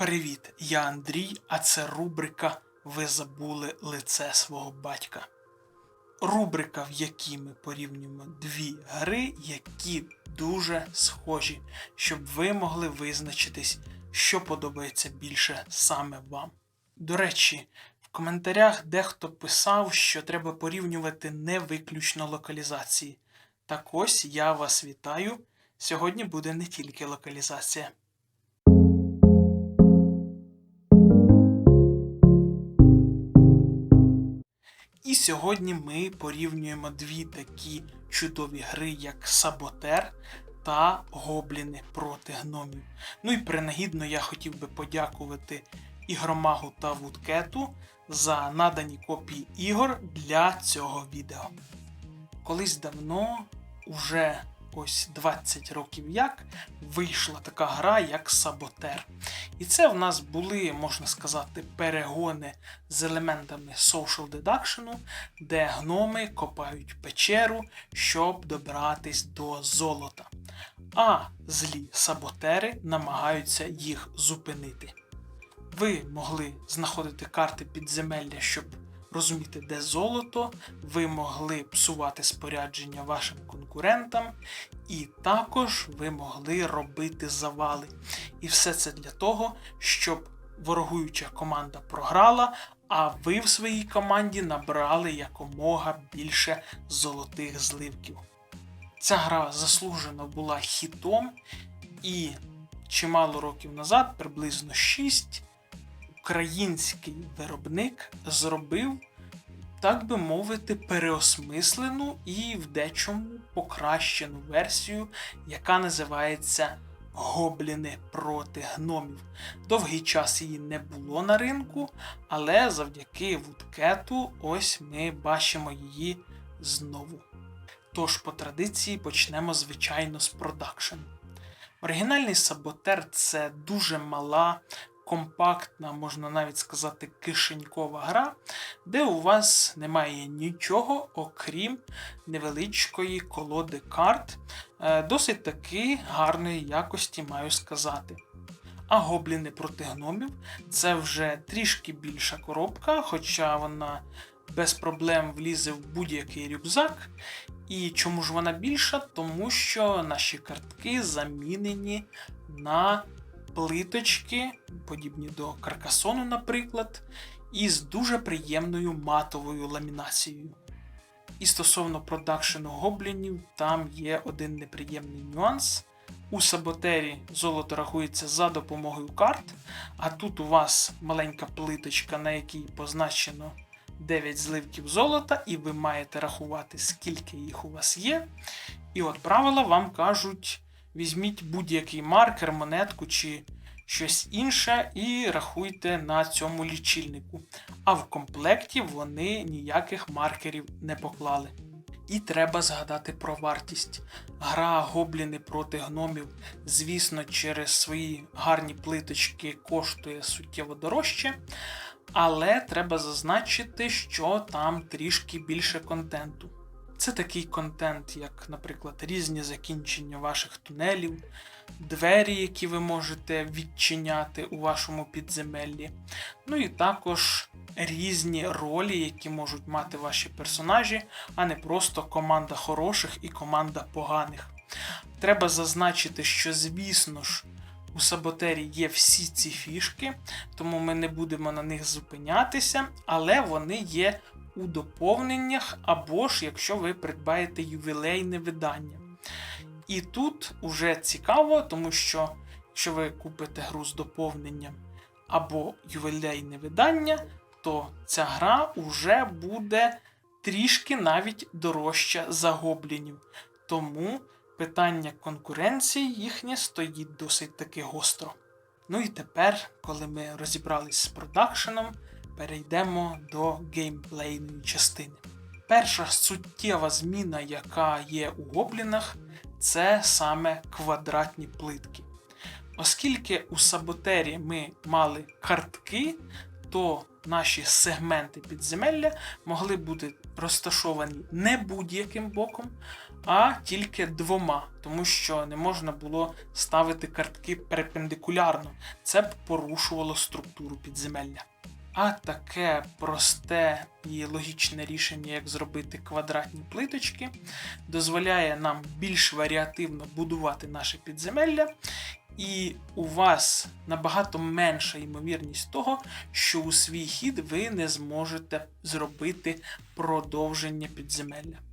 Привіт, я Андрій, а це рубрика Ви забули лице свого батька. Рубрика, в якій ми порівнюємо дві гри, які дуже схожі, щоб ви могли визначитись, що подобається більше саме вам. До речі, в коментарях дехто писав, що треба порівнювати не виключно локалізації. Так ось я вас вітаю. Сьогодні буде не тільки локалізація. І сьогодні ми порівнюємо дві такі чудові гри, як Саботер та Гобліни проти гномів. Ну і принагідно я хотів би подякувати ігромагу та Вудкету за надані копії ігор для цього відео. Колись давно, уже ось 20 років як, вийшла така гра, як Саботер. І це в нас були, можна сказати, перегони з елементами social deduction, де гноми копають печеру, щоб добратись до золота. А злі саботери намагаються їх зупинити. Ви могли знаходити карти підземелля, щоб розуміти, де золото, ви могли псувати спорядження вашим конкурентам, і також ви могли робити завали. І все це для того, щоб ворогуюча команда програла, а ви в своїй команді набрали якомога більше золотих зливків. Ця гра заслужено була хітом, і чимало років назад, приблизно 6, український виробник зробив, так би мовити, переосмислену і в дечому покращену версію, яка називається Гобліни проти гномів. Довгий час її не було на ринку, але завдяки вудкету ось ми бачимо її знову. Тож, по традиції, почнемо, звичайно, з продакшн. Оригінальний саботер це дуже мала, компактна, можна навіть сказати, кишенькова гра, де у вас немає нічого, окрім невеличкої колоди карт, е, досить таки гарної якості, маю сказати. А гобліни проти гномів це вже трішки більша коробка, хоча вона без проблем влізе в будь-який рюкзак. І чому ж вона більша? Тому що наші картки замінені на плиточки, подібні до каркасону, наприклад, із дуже приємною матовою ламінацією. І стосовно продакшену гоблінів, там є один неприємний нюанс. У саботері золото рахується за допомогою карт, а тут у вас маленька плиточка, на якій позначено 9 зливків золота, і ви маєте рахувати, скільки їх у вас є. І от правила вам кажуть: візьміть будь-який маркер, монетку чи щось інше, і рахуйте на цьому лічильнику. А в комплекті вони ніяких маркерів не поклали. І треба згадати про вартість. Гра гобліни проти гномів, звісно, через свої гарні плиточки коштує суттєво дорожче. Але треба зазначити, що там трішки більше контенту. Це такий контент, як, наприклад, різні закінчення ваших тунелів, двері, які ви можете відчиняти у вашому підземеллі. Ну і також різні ролі, які можуть мати ваші персонажі, а не просто команда хороших і команда поганих. Треба зазначити, що, звісно ж, у Саботері є всі ці фішки, тому ми не будемо на них зупинятися, але вони є у доповненнях, або ж якщо ви придбаєте ювілейне видання. І тут уже цікаво, тому що якщо ви купите гру з доповненням або ювілейне видання, то ця гра вже буде трішки навіть дорожча за гоблінів. Тому питання конкуренції їхнє стоїть досить таки гостро. Ну і тепер, коли ми розібрались з продакшеном, перейдемо до геймплейної частини. Перша суттєва зміна, яка є у гоблінах, це саме квадратні плитки. Оскільки у саботері ми мали картки, то наші сегменти підземелля могли бути розташовані не будь-яким боком, а тільки двома, тому що не можна було ставити картки перпендикулярно. Це б порушувало структуру підземелля. А таке просте і логічне рішення, як зробити квадратні плиточки, дозволяє нам більш варіативно будувати наше підземелля, і у вас набагато менша ймовірність того, що у свій хід ви не зможете зробити продовження підземелля.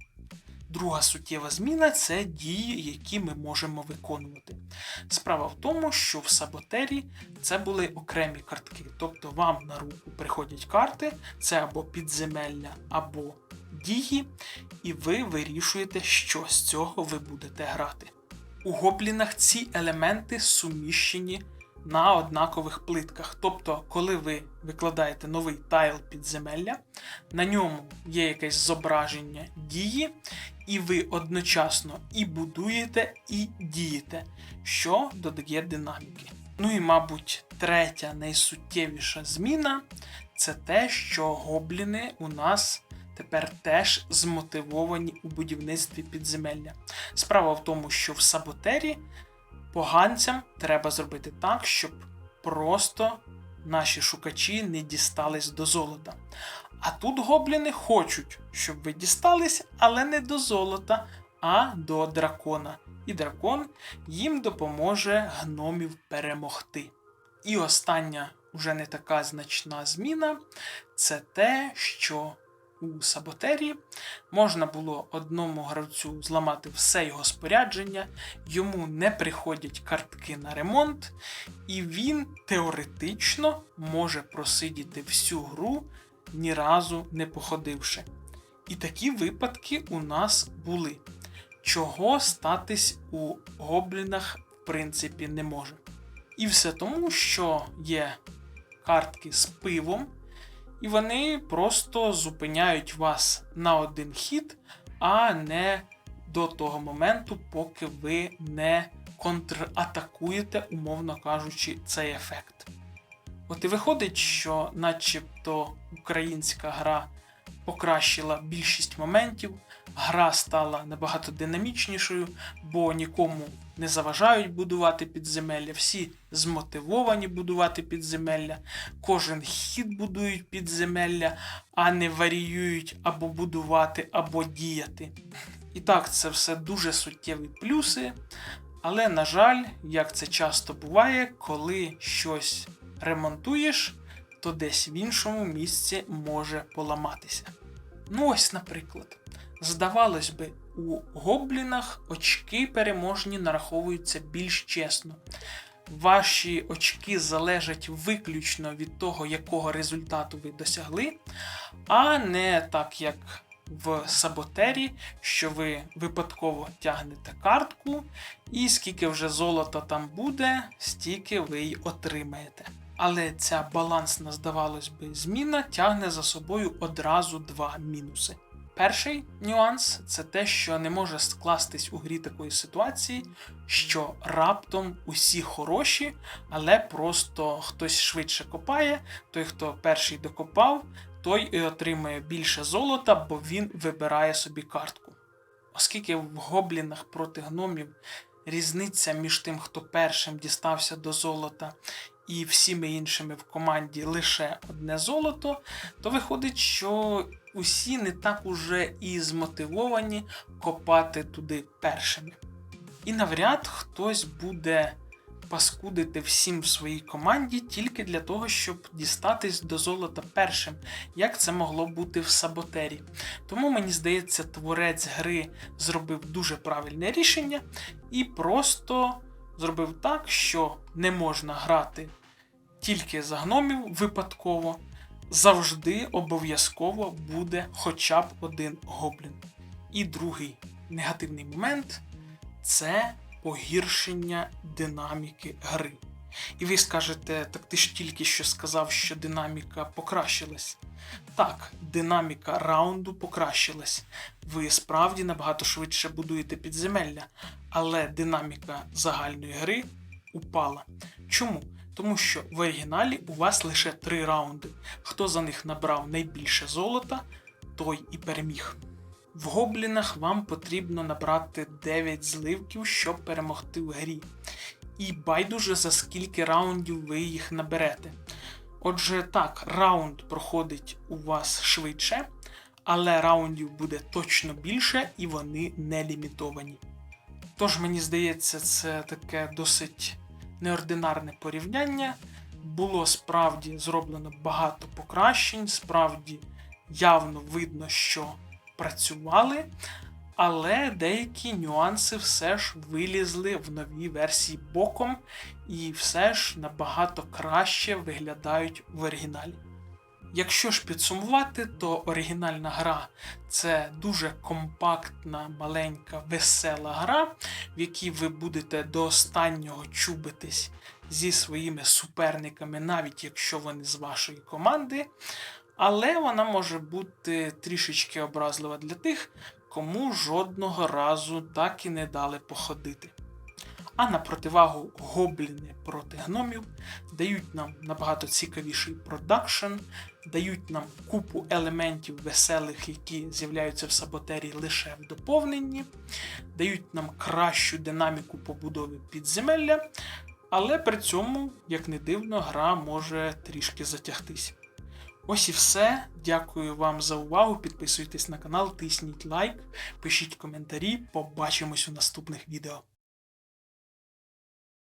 Друга суттєва зміна це дії, які ми можемо виконувати. Справа в тому, що в саботері це були окремі картки, тобто вам на руку приходять карти, це або підземелля, або дії, і ви вирішуєте, що з цього ви будете грати. У гоблінах ці елементи суміщені на однакових плитках. Тобто, коли ви викладаєте новий тайл підземелля, на ньому є якесь зображення дії, і ви одночасно і будуєте, і дієте, що додає динаміки. Ну і, мабуть, третя найсуттєвіша зміна це те, що гобліни у нас тепер теж змотивовані у будівництві підземелля. Справа в тому, що в саботері поганцям треба зробити так, щоб просто наші шукачі не дістались до золота. А тут гобліни хочуть, щоб ви дістались, але не до золота, а до дракона. І дракон їм допоможе гномів перемогти. І остання, вже не така значна зміна це те, що у саботері можна було одному гравцю зламати все його спорядження, йому не приходять картки на ремонт, і він теоретично може просидіти всю гру, ні разу не походивши. І такі випадки у нас були. Чого статись у гоблінах, в принципі, не може. І все тому, що є картки з пивом, і вони просто зупиняють вас на один хід, а не до того моменту, поки ви не контратакуєте, умовно кажучи, цей ефект. От і виходить, що начебто українська гра покращила більшість моментів, гра стала набагато динамічнішою, бо нікому не заважають будувати підземелля, всі змотивовані будувати підземелля, кожен хід будують підземелля, а не варіюють або будувати, або діяти. І так, це все дуже суттєві плюси. Але, на жаль, як це часто буває, коли щось ремонтуєш, то десь в іншому місці може поламатися. Ну, ось, наприклад, здавалось би, у гоблінах очки переможні нараховуються більш чесно. Ваші очки залежать виключно від того, якого результату ви досягли, а не так, як в саботері, що ви випадково тягнете картку, і скільки вже золота там буде, стільки ви й отримаєте. Але ця балансна, здавалось би, зміна тягне за собою одразу два мінуси. Перший нюанс це те, що не може скластись у грі такої ситуації, що раптом усі хороші, але просто хтось швидше копає, той, хто перший докопав, той і отримує більше золота, бо він вибирає собі картку. Оскільки в гоблінах проти гномів різниця між тим, хто першим дістався до золота, і всіми іншими в команді лише одне золото, то виходить, що усі не так уже і змотивовані копати туди першими. І навряд хтось буде паскудити всім в своїй команді тільки для того, щоб дістатись до золота першим, як це могло бути в саботері. Тому мені здається, творець гри зробив дуже правильне рішення і просто зробив так, що не можна грати тільки за гномів випадково. Завжди обов'язково буде хоча б один гоблін. І другий негативний момент це погіршення динаміки гри. І ви скажете, так ти ж тільки що сказав, що динаміка покращилась. Так, динаміка раунду покращилась. Ви справді набагато швидше будуєте підземелля, але динаміка загальної гри упала. Чому? Тому що в оригіналі у вас лише три раунди. Хто за них набрав найбільше золота, той і переміг. В гоблінах вам потрібно набрати 9 зливків, щоб перемогти в грі. І байдуже за скільки раундів ви їх наберете. Отже, так, раунд проходить у вас швидше, але раундів буде точно більше і вони не лімітовані. Тож, мені здається, це таке досить неординарне порівняння. Було справді зроблено багато покращень, справді явно видно, що працювали, але деякі нюанси все ж вилізли в новій версії боком і все ж набагато краще виглядають в оригіналі. Якщо ж підсумувати, то оригінальна гра це дуже компактна, маленька, весела гра, в якій ви будете до останнього чубитись зі своїми суперниками, навіть якщо вони з вашої команди. Але вона може бути трішечки образлива для тих, кому жодного разу так і не дали походити. А на противагу гобліни проти гномів дають нам набагато цікавіший продакшн, дають нам купу елементів веселих, які з'являються в саботері лише в доповненні, дають нам кращу динаміку побудови підземелля, але при цьому, як не дивно, гра може трішки затягтись. Ось і все. Дякую вам за увагу. Підписуйтесь на канал, тисніть лайк, пишіть коментарі. Побачимось у наступних відео.